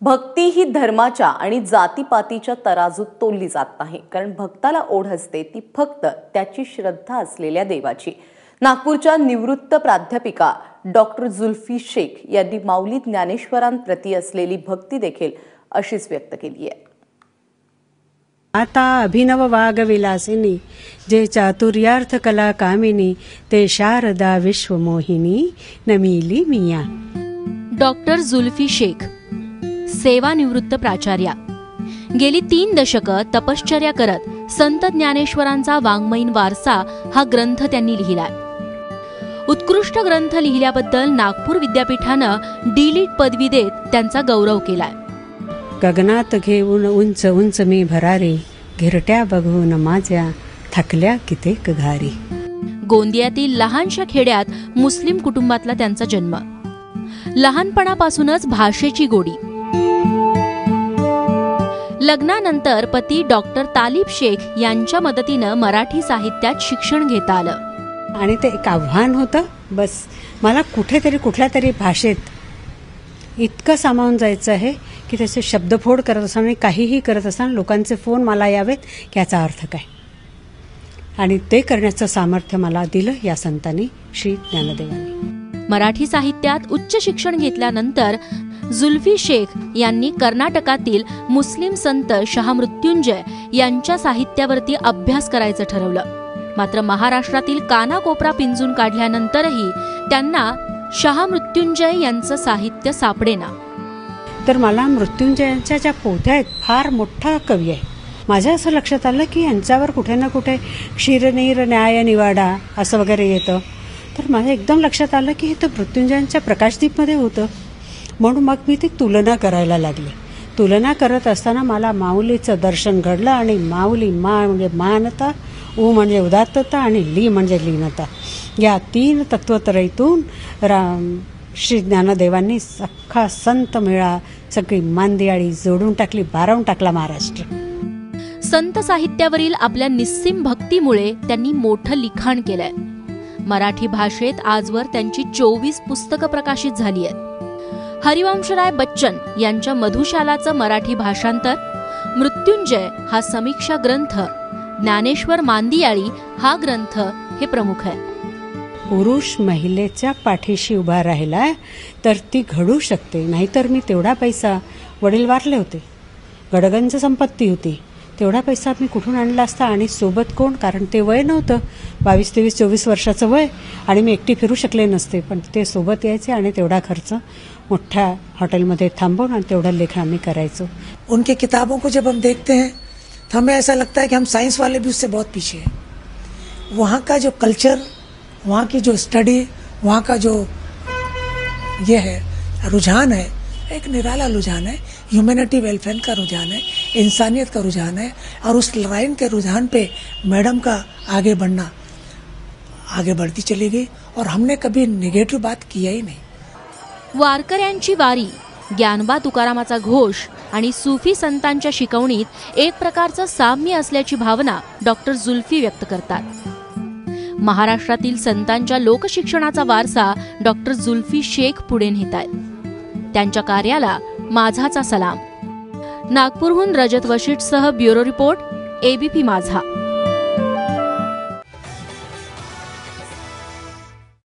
भक्ती ही धर्माच्या आणि जातीपातीच्या तराजूत तोलली जात नाही. कारण भक्ताला ओढ असते ती फक्त त्याची श्रद्धा असलेल्या देवाची. नागपूरच्या निवृत्त प्राध्यापिका डॉक्टर जुल्फी शेख यांनी माऊली ज्ञानेश्वरांप्रती असलेली भक्ती देखील अशीच व्यक्त केली आहे. आता अभिनव वाग विलासिनी जे चातुर्यार्थ कला कामिनी ते शारदा विश्वमोहिनी नमिली मिया. डॉक्टर जुल्फी शेख सेवानिवृत्त प्राचार्या. गेली तीन दशकं तपश्चर्या करत संत ज्ञानेश्वरांचा वाङ्मयीन वारसा हा ग्रंथ त्यांनी लिहिलाय. उत्कृष्ट ग्रंथ लिहिल्याबद्दल नागपूर विद्यापीठानं डीलिट पदवी देत त्यांचा गौरव केलाय. गगनात घेऊन उंच उंच मी भरारी घिरट्या बघून माझ्या थकल्या कितेक घारी. गोंदियातील लहानशा खेड्यात मुस्लिम कुटुंबातला त्यांचा जन्म. लहानपणापासूनच भाषेची गोडी. लग्नानंतर पती डॉक्टर तालिब शेख यांच्या मदतीनं मराठी साहित्यात शिक्षण घेता आलं. आणि ते एक आव्हान होतं. बस मला कुठेतरी कुठल्या तरी भाषेत इतकं सामावून जायचं आहे की त्याचे शब्दफोड करत असताना काहीही करत असताना लोकांचे फोन मला यावेत याचा अर्थ काय? आणि ते करण्याचं सामर्थ्य मला दिलं या संतांनी श्री ज्ञानदेवांनी. मराठी साहित्यात उच्च शिक्षण घेतल्यानंतर जुल्फी शेख यांनी कर्नाटकातील मुस्लिम संत शहा मृत्युंजय यांच्या साहित्यावरती अभ्यास करायचं ठरवलं. मात्र महाराष्ट्रातील कानाकोपरा पिंजून काढल्यानंतरही त्यांना शहा मृत्युंजय यांचं साहित्य सापडेना. तर मला मृत्युंजयांच्या ज्या पोथ्या आहेत फार मोठा कवी आहे. माझ्या असं लक्षात आलं की यांच्यावर कुठे ना कुठे क्षीरनीर न्याय निवाडा असं वगैरे येतं. तर माझ्या एकदम लक्षात आलं की हे तर मृत्युंजयांच्या प्रकाशदीपमध्ये होतं. म्हणून मग मी ती तुलना करायला लागले. तुलना करत असताना मला माऊलीचं दर्शन घडलं आणि माऊली मा म्हणजे मानता उ म्हणजे उदात्तता आणि ली म्हणजे लीनता. या तीन तत्वतरईतून राम श्री ज्ञानदेवांनी सख्खा संत मेळा सगळी मांदियाळी जोडून टाकली बारावून टाकला महाराष्ट्र. संत साहित्यावरील आपल्या निस्सिम भक्तीमुळे त्यांनी मोठं लिखाण केलंय. मराठी भाषेत आजवर त्यांची चोवीस पुस्तकं प्रकाशित झाली आहेत. हरिवंशराय बच्चन यांच्या मधुशालाचं मराठी भाषांतर मृत्युंजय हा समीक्षा ग्रंथ ज्ञानेश्वर मांदियाळी हा ग्रंथ हे प्रमुख आहे. पुरुष महिलेच्या पाठीशी उभा राहिला तर ती घडू शकते. नाहीतर मी तेवढा पैसा वडील वारले होते. गडगंज संपत्ती होती. तेवढा पैसा मी कुठून आणला असता आणि सोबत कोण? कारण ते वय नव्हतं. बावीस तेवीस चोवीस वर्षाचं वय आणि मी एकटी फिरू शकले नसते, पण ते सोबत यायचे आणि तेवढा खर्च मोठ्या हॉटेलमध्ये थांबवून आणि तेवढं लेखन आम्ही करायचो. उनके किताबों को जब हम देखते हैं तो हमें ऐसा लगता है कि हम साइंस वाले भी उससे बहुत पीछे हैं। वहाँ का जो कल्चर वहाँ की जो स्टडी वहाँ का जो ये है, रुझान है, एक निराला रुझान है ह्यूमैनिटी वेलफेयर का रुझान है, इंसानियत का रुझान है, और उस लाइन के रुझान पे मैडम का आगे बढ़ना आगे बढ़ती चली गई और हमने कभी निगेटिव बात किया ही नहीं। वारकऱ्यांची वारी ज्ञानबा तुकारामाचा घोष आणि सुफी संतांच्या शिकवणीत एक प्रकारचं साम्य असल्याची भावना डॉक्टर जुल्फी व्यक्त करतात. महाराष्ट्रातील संतांच्या लोकशिक्षणाचा वारसा डॉक्टर जुल्फी शेख पुढे नेत आहेत त्यांच्या कार्याला माझाचा सलाम. नागपूरहून रजत वशिष्ठसह ब्युरो रिपोर्ट एबीपी माझा.